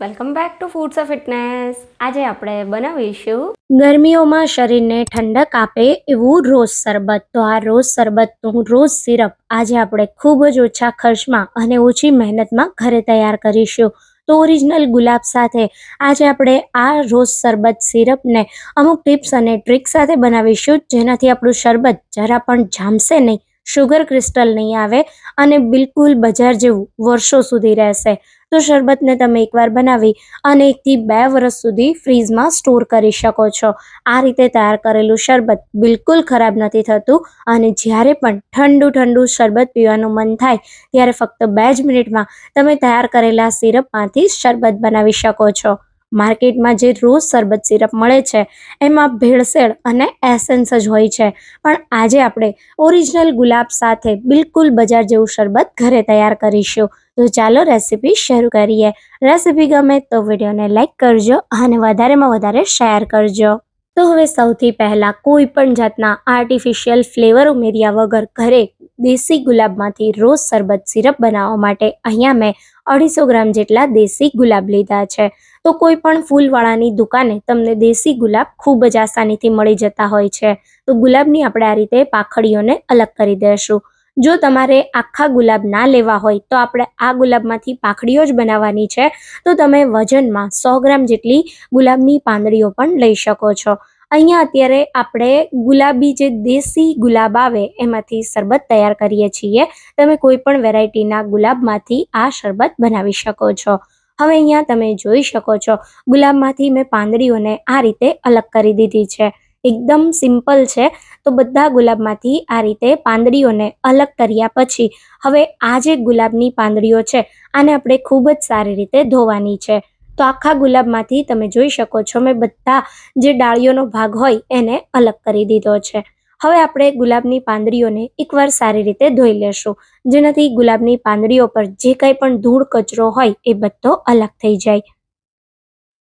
Welcome back to foods of fitness આજે આપણે બનાવીશું ગરમીઓમાં શરીરને ઠંડક આપે એવું રોઝ શરબત. તો આ રોઝ શરબતનું રોઝ સિરપ આજે આપણે ખૂબ જ ઓછા ખર્ચમાં અને ઓછી મહેનતમાં ઘરે તૈયાર કરીશું. તો ઓરિજિનલ ગુલાબ સાથે આજે આપણે આ રોઝ શરબત સિરપને અમુક ટિપ્સ અને ટ્રિક સાથે બનાવીશું જેનાથી આપણું શરબત જરા પણ જામશે નહીં. શુગર ક્રિસ્ટલ નહીં આવે અને બિલકુલ બજાર જેવું વર્ષો સુધી રહેશે. તો શરબતને તમે એકવાર બનાવી અને એકથી બે વર્ષ સુધી ફ્રીઝમાં સ્ટોર કરી શકો છો. આ રીતે તૈયાર કરેલું શરબત બિલકુલ ખરાબ નથી થતું અને જ્યારે પણ ઠંડુ ઠંડુ શરબત પીવાનું મન થાય ત્યારે ફક્ત બે જ મિનિટમાં તમે તૈયાર કરેલા સિરપમાંથી શરબત બનાવી શકો છો. માર્કેટમાં જે રોજ શરબત સિરપ મળે છે, એમાં ભેળસેળ અને એસેન્સ જ હોય છે. પણ આજે આપણે ઓરિજિનલ ગુલાબ સાથે બિલકુલ બજાર જેવું શરબત ઘરે તૈયાર કરીશું. તો ચાલો રેસીપી શરૂ કરીએ. રેસીપી ગમે તો વિડીયોને લાઇક કરજો અને વધારેમાં વધારે શેર કરજો. તો હવે સૌથી પહેલાં કોઈ પણ જાતના આર્ટિફિશિયલ ફ્લેવર ઉમેર્યા વગર ઘરે દેશી ગુલાબમાંથી રોજ શરબત સિરપ બનાવવા માટે અહીંયા મેં અઢીસો ગ્રામ જેટલા દેશી ગુલાબ લીધા છે. તો કોઈ પણ ફૂલવાળાની દુકાને તમને દેશી ગુલાબ ખૂબ જ આસાનીથી મળી જતા હોય છે. તો ગુલાબની આપણે આ રીતે પાખડીઓને અલગ કરી દઈશું. જો તમારે આખા ગુલાબ ના લેવા હોય તો આપણે આ ગુલાબમાંથી પાખડીઓ જ બનાવવાની છે. તો તમે વજનમાં સો ગ્રામ જેટલી ગુલાબની પાંદડીઓ પણ લઈ શકો છો. અહીંયા અત્યારે આપણે ગુલાબી જે દેશી ગુલાબ આવે, એમાંથી શરબત તૈયાર કરીએ છીએ. તમે કોઈ પણ વેરાયટીના ગુલાબમાંથી આ શરબત બનાવી શકો છો. હવે અહીંયા તમે જોઈ શકો છો, ગુલાબમાંથી મેં પાંદડીઓને આ રીતે અલગ કરી દીધી છે. એકદમ સિમ્પલ છે. તો બધા ગુલાબમાંથી આ રીતે પાંદડીઓને અલગ કર્યા પછી, હવે આ જે ગુલાબની પાંદડીઓ છે, આને આપણે ખૂબ જ સારી રીતે ધોવાની છે. તો આખા ગુલાબમાંથી તમે જોઈ શકો છો, મેં બધા જે ડાળીઓનો ભાગ હોય એને અલગ કરી દીધો છે. હવે આપણે ગુલાબની પાંદડીઓને એકવાર સારી રીતે ધોઈ લેશું. જેનાથી ગુલાબની પાંદડીઓ પર જે કંઈ પણ ધૂળ, કચરો હોય એ બધો અલગ થઈ જાય.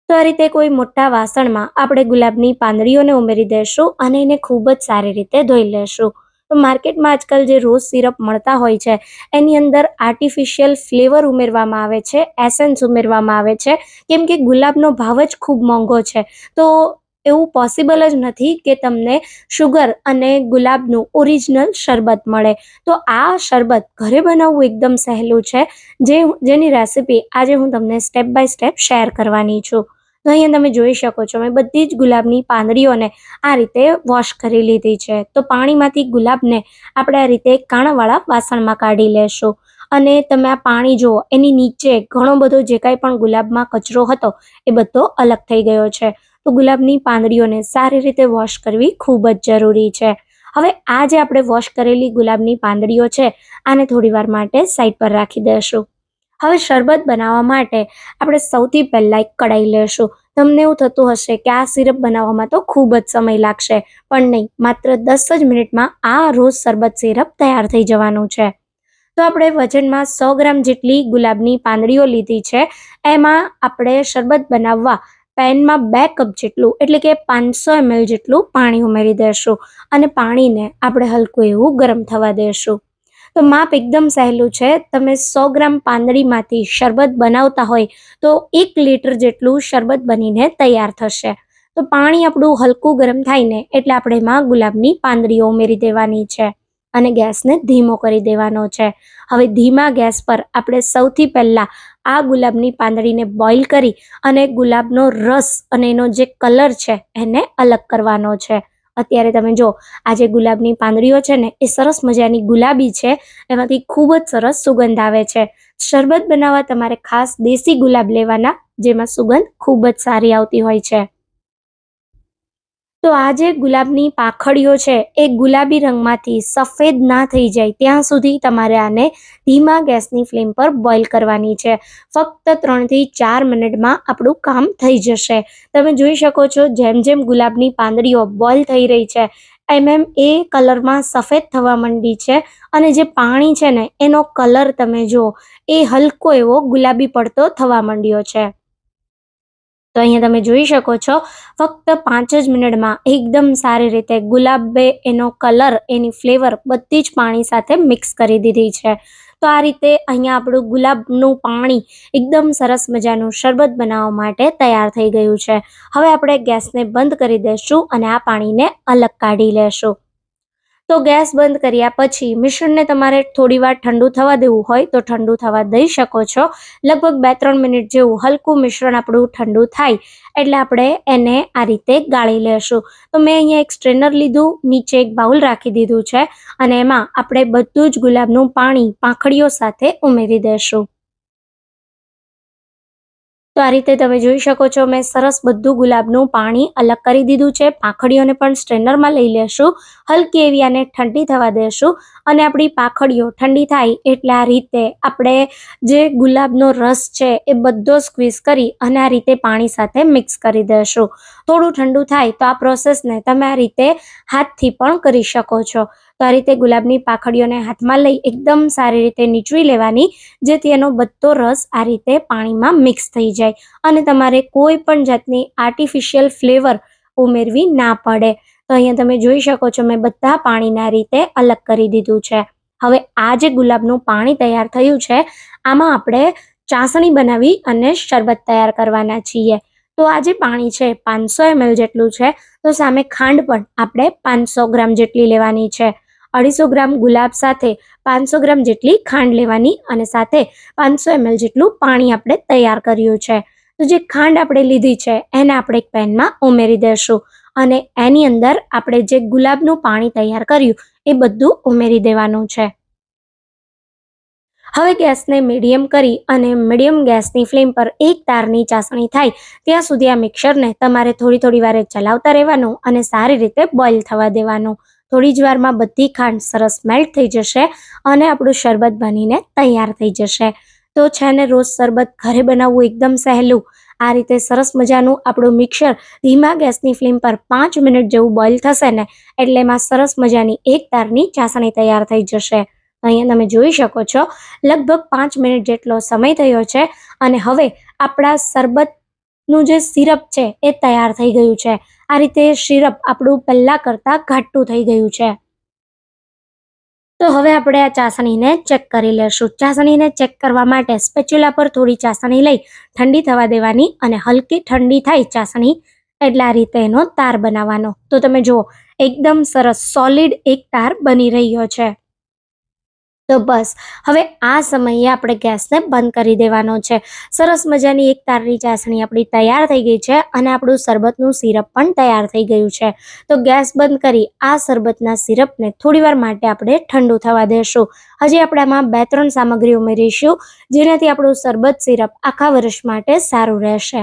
તો આ રીતે કોઈ મોટા વાસણમાં આપણે ગુલાબની પાંદડીઓને ઉમેરી દઈશું અને એને ખૂબ જ સારી રીતે ધોઈ લેશું. તો માર્કેટમાં આજકાલ જે રોઝ સિરપ મળતા હોય છે, એની અંદર આર્ટિફિશિયલ ફ્લેવર ઉમેરવામાં આવે છે એસેન્સ ઉમેરવામાં આવે છે. કેમ કે ગુલાબનો ભાવ જ ખૂબ મોંઘો છે. તો એવું પોસિબલ જ નથી કે તમને શુગર અને ગુલાબનું ઓરિજિનલ શરબત મળે. તો આ શરબત ઘરે બનાવવું એકદમ સહેલું છે. જે જેની રેસિપી આજે હું તમને સ્ટેપ બાય સ્ટેપ શેર કરવાની છું. અહીંયા તમે જોઈ શકો છો, મેં બધી જ ગુલાબની પાંદડીઓને આ રીતે વોશ કરી લીધી છે. તો પાણીમાંથી ગુલાબને આપણે આ રીતે કાણાવાળા વાસણમાં કાઢી લેશું. અને તમે આ પાણી જુઓ, એની નીચે ઘણો બધો જે કાંઈ પણ ગુલાબમાં કચરો હતો, એ બધો અલગ થઈ ગયો છે. તો ગુલાબની પાંદડીઓને સારી રીતે વોશ કરવી ખૂબ જ જરૂરી છે. હવે આ જે આપણે વોશ કરેલી ગુલાબની પાંદડીઓ છે, આને થોડીવાર માટે સાઈડ પર રાખી દઈશું હવે શરબત બનાવવા માટે આપણે સૌથી પહેલાં એક કડાઈ લેશું. તમને એવું થતું હશે કે આ સિરપ બનાવવામાં તો ખૂબ જ સમય લાગશે, પણ નહીં, માત્ર દસ જ મિનિટમાં આ રોજ શરબત સિરપ તૈયાર થઈ જવાનું છે. તો આપણે વજનમાં સો ગ્રામ જેટલી ગુલાબની પાંદડીઓ લીધી છે. એમાં આપણે શરબત બનાવવા પેનમાં બે કપ જેટલું, એટલે કે પાંચસો એમએલ જેટલું પાણી ઉમેરી દઈશું અને પાણીને આપણે હલકું એવું ગરમ થવા દઈશું તો માપ એકદમ સહેલું છે. તમે સો ગ્રામ પાંદડીમાંથી શરબત બનાવતા હોય તો એક લીટર જેટલું શરબત બનીને તૈયાર થશે. તો પાણી આપણું હલકું ગરમ થાય ને એટલે આપણે એમાં ગુલાબની પાંદડીઓ ઉમેરી દેવાની છે અને ગેસને ધીમો કરી દેવાનો છે. હવે ધીમા ગેસ પર આપણે સૌથી પહેલાં આ ગુલાબની પાંદડીને બોઇલ કરી અને ગુલાબનો રસ અને એનો જે કલર છે એને અલગ કરવાનો છે. અત્યારે તમે જો, આ જે ગુલાબની પાંદડીઓ છે ને, એ સરસ મજાની ગુલાબી છે. એમાંથી ખૂબ જ સરસ સુગંધ આવે છે. શરબત બનાવવા તમારે ખાસ દેશી ગુલાબ લેવાના, જેમાં સુગંધ ખૂબ જ સારી આવતી હોય છે. તો આ જે ગુલાબની પાખડીઓ છે, એ ગુલાબી રંગમાંથી સફેદ ના થઈ જાય. ત્યાં સુધી તમારે આને ધીમા ગેસની ફ્લેમ પર બોઇલ કરવાની છે. ફક્ત ત્રણથી ચાર મિનિટમાં આપણું કામ થઈ જશે. તમે જોઈ શકો છો, જેમ જેમ ગુલાબની પાંદડીઓ બોઇલ થઈ રહી છે, એમ એમ એ કલરમાં સફેદ થવા માંડી છે અને જે પાણી છે ને, એનો કલર તમે જુઓ, એ હલકો એવો ગુલાબી પડતો થવા માંડ્યો છે. તો અહીંયા તમે જોઈ શકો છો, ફક્ત પાંચ જ મિનિટમાં એકદમ સારી રીતે ગુલાબે એનો કલર, એની ફ્લેવર બધી જ પાણી સાથે મિક્સ કરી દીધી છે. તો આ રીતે અહીંયા આપણું ગુલાબનું પાણી એકદમ સરસ મજાનું શરબત બનાવવા માટે તૈયાર થઈ ગયું છે. હવે આપણે ગેસને બંધ કરી દઈશું અને આ પાણીને અલગ કાઢી લેશું. તો ગેસ બંધ કર્યા પછી મિશ્રણને તમારે થોડી વાર ઠંડુ થવા દેવું હોય તો ઠંડુ થવા દઈ શકો છો. લગભગ બે ત્રણ મિનિટ જેવું હલકું મિશ્રણ આપણું ઠંડુ થાય એટલે આપણે એને આ રીતે ગાળી લેશું. તો મેં અહીંયા એક સ્ટ્રેનર લીધું, નીચે એક બાઉલ રાખી દીધું છે અને એમાં આપણે બધું જ ગુલાબનું પાણી પાંખડીઓ સાથે ઉમેરી દેશું. તો આ રીતે તમે જોઈ શકો છો, મેં સરસ બધું ગુલાબનું પાણી અલગ કરી દીધું છે. પાંખડીઓને પણ સ્ટ્રેનરમાં લઈ લેશું. હલકી એવી આને ઠંડી થવા દેશું. અને આપણી પાંખડીઓ ઠંડી થાય એટલે આ રીતે આપણે જે ગુલાબનો રસ છે એ બધો સ્ક્વીઝ કરી અને આ રીતે પાણી સાથે મિક્સ કરી દેશું. થોડું ઠંડુ થાય તો આ પ્રોસેસને તમે આ રીતે હાથથી પણ કરી શકો છો. તો આ રીતે ગુલાબની પાખડીઓને હાથમાં લઈ એકદમ સારી રીતે નીચવી લેવાની, જેથી એનો બધો રસ આ રીતે પાણીમાં મિક્સ થઈ જાય અને તમારે કોઈ પણ જાતની આર્ટિફિશિયલ ફ્લેવર ઉમેરવી ના પડે. તો અહીંયા તમે જોઈ શકો છો મેં બધા પાણીના રીતે અલગ કરી દીધું છે. હવે આ જે ગુલાબનું પાણી તૈયાર થયું છે, આમાં આપણે ચાસણી બનાવી અને શરબત તૈયાર કરવાના છીએ. તો આ જે પાણી છે, પાંચસો એમએલ જેટલું છે, તો સામે ખાંડ પણ આપણે પાંચસો ગ્રામ જેટલી લેવાની છે. અઢીસો ગ્રામ ગુલાબ સાથે પાંચસો ગ્રામ જેટલી ખાંડ લેવાની અને સાથે પાંચસો એમએલ જેટલું પાણી આપણે તૈયાર કર્યું છે. તો જે ખાંડ આપણે લીધી છે, એને આપણે એક પેનમાં ઉમેરી દઈશું અને એની અંદર આપણે જે ગુલાબનું પાણી તૈયાર કર્યું, એ બધું ઉમેરી દેવાનું છે. હવે ગેસને મીડિયમ કરી અને મીડિયમ ગેસની ફ્લેમ પર એક તારની ચાસણી થાય, ત્યાં સુધી આ મિક્સરને તમારે થોડી થોડી વારે ચલાવતા રહેવાનું અને સારી રીતે બોઇલ થવા દેવાનું. થોડી જ વારમાં બધી ખાંડ સરસ મેલ્ટ થઈ જશે અને આપણું શરબત બનીને તૈયાર થઈ જશે. તો છે ને રોજ શરબત ઘરે બનાવવું એકદમ સહેલું. આ રીતે સરસ મજાનું આપણું મિક્સર ધીમા ગેસની ફ્લેમ પર પાંચ મિનિટ જેવું બોઇલ થશે ને એટલે એમાં સરસ મજાની એક તારની ચાસણી તૈયાર થઈ જશે. અહીંયા તમે જોઈ શકો છો, લગભગ પાંચ મિનિટ જેટલો સમય થયો છે અને હવે આપણા શરબતનું જે સિરપ છે એ તૈયાર થઈ ગયું છે. આ રીતે સિરપ આપણું પહેલાં કરતાં ઘાટું થઈ ગયું છે. તો હવે આપણે આ ચાસણીને ચેક કરી લેશું. ચાસણીને ચેક કરવા માટે સ્પેચ્યુલા પર થોડી ચાસણી લઈ ઠંડી થવા દેવાની અને હલકી ઠંડી થાય ચાસણી એટલે આ રીતે એનો તાર બનાવવાનો. તો તમે જુઓ, એકદમ સરસ સોલિડ એક તાર બની રહ્યો છે. તો બસ. હવે આ સમયે આપણે ગેસને બંધ કરી દેવાનો છે. સરસ મજાની એક તારની ચાસણી આપણી તૈયાર થઈ ગઈ છે અને આપણું શરબતનું સિરપ પણ તૈયાર થઈ ગયું છે. તો ગેસ બંધ કરી આ શરબતના સિરપને થોડીવાર માટે આપણે ઠંડુ થવા દેશું. હજી આપણે આમાં બે ત્રણ સામગ્રી ઉમેરીશું, જેનાથી આપણું શરબત સિરપ આખા વર્ષ માટે સારું રહેશે.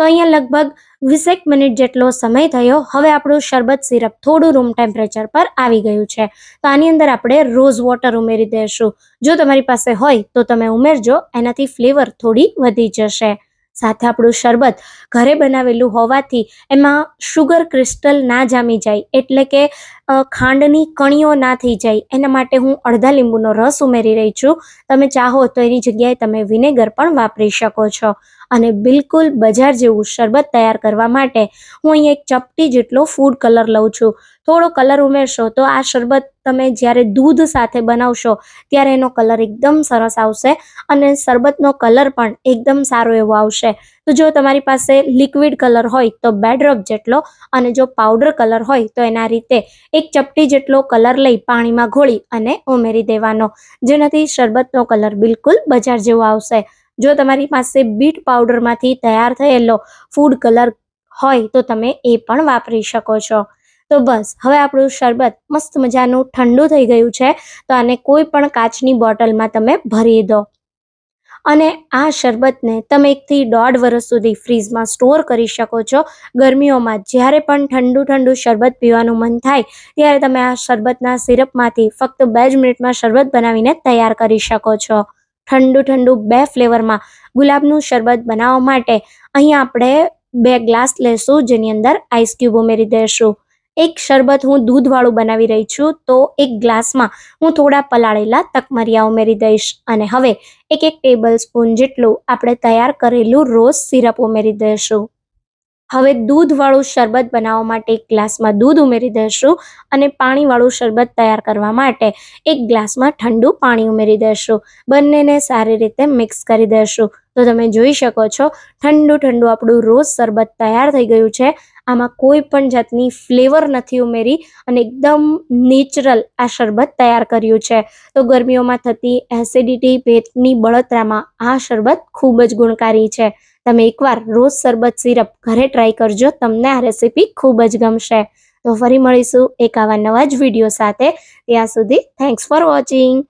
તો અહીંયા લગભગ વીસેક મિનિટ જેટલો સમય થયો. હવે આપણું શરબત સિરપ થોડું રૂમ ટેમ્પરેચર પર આવી ગયું છે. તો આની અંદર આપણે રોઝ વોટર ઉમેરી દઈશું જો તમારી પાસે હોય તો તમે ઉમેરજો, એનાથી ફ્લેવર થોડી વધી જશે. સાથે આપણું શરબત ઘરે બનાવેલું હોવાથી એમાં શુગર ક્રિસ્ટલ ના જામી જાય. એટલે કે ખાંડની કણીઓ ના થઈ જાય. એના માટે હું અડધા લીંબુનો રસ ઉમેરી રહી છું. તમે ચાહો તો એની જગ્યાએ તમે વિનેગર પણ વાપરી શકો છો. અને બિલકુલ બજાર જેવું શરબત તૈયાર કરવા માટે હું અહીંયા એક ચપટી જેટલો ફૂડ કલર લઉં છું. થોડો કલર ઉમેરશો તો આ શરબત તમે જ્યારે દૂધ સાથે બનાવશો ત્યારે એનો કલર એકદમ સરસ આવશે અને શરબતનો કલર પણ એકદમ સારો એવો આવશે. તો જો તમારી પાસે લિક્વિડ કલર હોય તો બે ડ્રોપ જેટલો અને જો પાવડર કલર હોય તો એના રીતે એક ચપટી જેટલો કલર લઈ પાણીમાં ઘોળી અને ઉમેરી દેવાનો. જેનાથી શરબતનો કલર બિલકુલ બજાર જેવો આવશે. જો તમારી પાસે બીટ પાવડરમાંથી તૈયાર થયેલો ફૂડ કલર હોય તો તમે એ પણ વાપરી શકો છો. તો બસ, હવે આપણું શરબત મસ્ત મજાનું ઠંડુ થઈ ગયું છે, તો આને કોઈ પણ કાચની બોટલમાં તમે ભરી દો. અને આ શરબતને તમે એકથી દોઢ વર્ષ સુધી ફ્રીઝમાં સ્ટોર કરી શકો છો. ગરમીઓમાં જ્યારે પણ ઠંડુ ઠંડુ શરબત પીવાનું મન થાય, ત્યારે તમે આ શરબતના સિરપમાંથી ફક્ત બે જ મિનિટમાં શરબત બનાવીને તૈયાર કરી શકો છો. ઠંડુ ઠંડુ બે ફ્લેવરમાં ગુલાબનું શરબત બનાવવા માટે અહીંયા આપણે બે ગ્લાસ લેશું, જેની અંદર આઈસ ક્યુબ ઉમેરી દઈશું એક શરબત હું દૂધવાળું બનાવી રહી છું, તો એક ગ્લાસમાં હું થોડા પલાળેલા તકમરિયા ઉમેરી દઈશ. અને હવે એક એક ટેબલ સ્પૂન જેટલું આપણે તૈયાર કરેલું રોઝ સિરપ ઉમેરી દઈશું. હવે દૂધવાળું શરબત બનાવવા માટે એક ગ્લાસમાં દૂધ ઉમેરી દઈશું અને પાણીવાળું શરબત તૈયાર કરવા માટે એક ગ્લાસમાં ઠંડુ પાણી ઉમેરી દઈશું. બંનેને સારી રીતે મિક્સ કરી દઈશું. તો તમે જોઈ શકો છો, ઠંડુ ઠંડુ આપણું રોજ શરબત તૈયાર થઈ ગયું છે. આમાં કોઈ પણ જાતની ફ્લેવર નથી ઉમેરી અને એકદમ નેચરલ આ શરબત તૈયાર કર્યું છે. તો ગરમીઓમાં થતી એસિડિટી પેટની બળતરામાં આ શરબત ખૂબ જ ગુણકારી છે. તમે એકવાર રોજ શરબત સિરપ ઘરે ટ્રાય કરજો, તમને આ રેસીપી ખૂબ જ ગમશે. તો ફરી મળીશું એક આવા નવા જ વીડિયો સાથે. ત્યાં સુધી થેન્ક્સ ફોર વોચિંગ